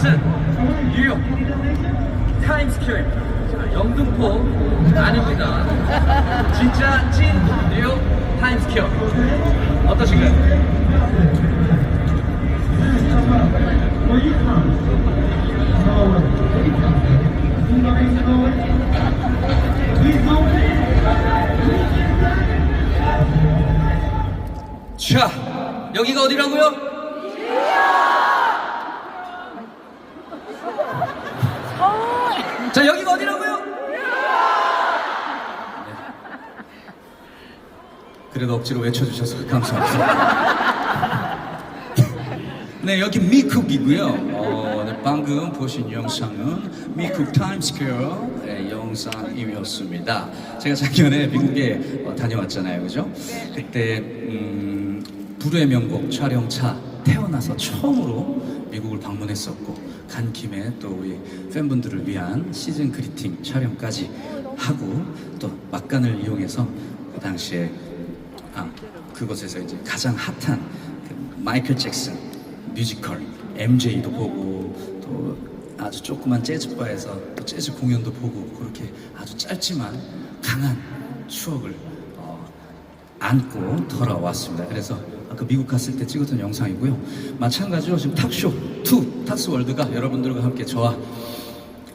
이곳은 뉴욕 타임스퀘어입니다. 자, 영등포 아닙니다. 진짜 찐 뉴욕 타임스퀘어. 어떠신가요? 자, 여기가 어디라고요? 자, 여기가 어디라고요? 네. 그래도 억지로 외쳐주셔서 감사합니다. 네, 여기 미쿡이고요. 어, 네, 방금 보신 영상은 미쿡 타임스퀘어 의 영상이었습니다. 제가 작년에 미국에 어, 다녀왔잖아요, 그죠? 그때 음, 불후의 명곡 촬영차 태어나서 처음으로 미국을 방문했었고 간 김에 또 우리 팬분들을 위한 시즌 그리팅 촬영까지 하고 또 막간을 이용해서 그 당시에 아 그곳에서 이제 가장 핫한 그 마이클 잭슨 뮤지컬 MJ도 보고 또 아주 조그만 재즈바에서 또 재즈 공연도 보고 그렇게 아주 짧지만 강한 추억을 어, 안고 돌아왔습니다. 그래서 아까 미국 갔을 때 찍었던 영상이고요. 마찬가지로 지금 탁쇼 2 탁스 월드가 여러분들과 함께 저와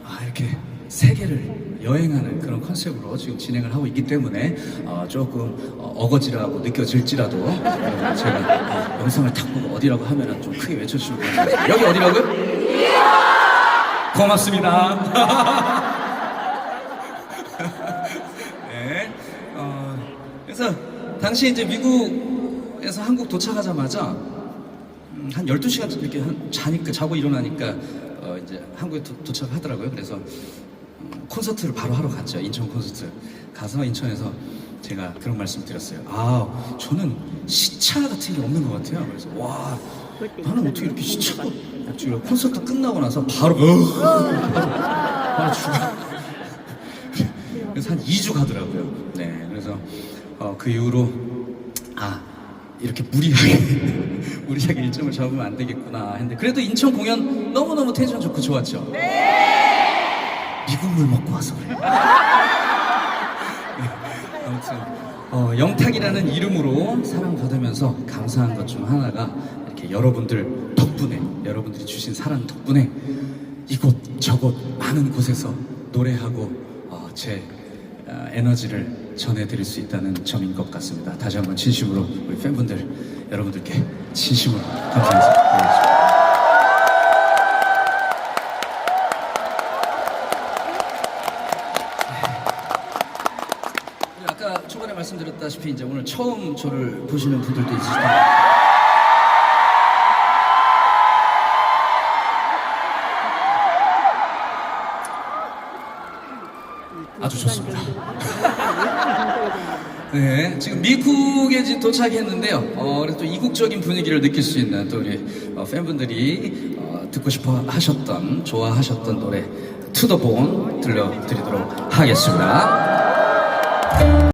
아, 이렇게 세계를 여행하는 그런 컨셉으로 지금 진행을 하고 있기 때문에 어, 조금 어, 거지라고 느껴질지라도 여러분 제가 어, 영상을 탁 보고 어디라고 하면 좀 크게 외쳐주시고 여기 어디라고요? 고맙습니다. 네. 어, 그래서 당시 이제 미국에서 한국 도착하자마자 음, 한 12시간 이렇게 한 자니까 자고 일어나니까 어, 이제 한국에 도, 도착하더라고요. 그래서 음, 콘서트를 바로 하러 갔죠. 인천 콘서트. 가서 인천에서 제가 그런 말씀 드렸어요. 아, 저는 시차 같은 게 없는 것 같아요. 그래서 와, 나는 어떻게 이렇게 시차가 없지? 콘서트 끝나고 나서 바로 바로, 바로 죽어. 그래서 한 2주 가더라고요. 네, 그래서 어, 그 이후로 아 이렇게 무리하게 무리하게 일정을 잡으면 안 되겠구나 했는데 그래도 인천 공연 너무 너무 텐션 좋고 좋았죠. 미국 물 먹고 와서 그래. 네, 아무튼 어, 영탁이라는 이름으로 사랑받으면서 감사한 것 중 하나가 이렇게 여러분들 덕분에 여러분들이 주신 사랑 덕분에 이곳 저곳 많은 곳에서 노래하고 어, 제 어, 에너지를 전해드릴 수 있다는 점인 것 같습니다. 다시 한번 진심으로 우리 팬분들 여러분들께 진심으로 감사드리겠습니다. 우리 아까 초반에 말씀드렸다시피 이제 오늘 처음 저를 보시는 분들도 있으실 텐 아주 좋습니다. 네, 지금 미국에 지금 도착했는데요. 어, 그래서 또 이국적인 분위기를 느낄 수 있는 또 우리 어, 팬분들이 어, 듣고 싶어 하셨던, 좋아하셨던 노래 투더본 들려드리도록 하겠습니다.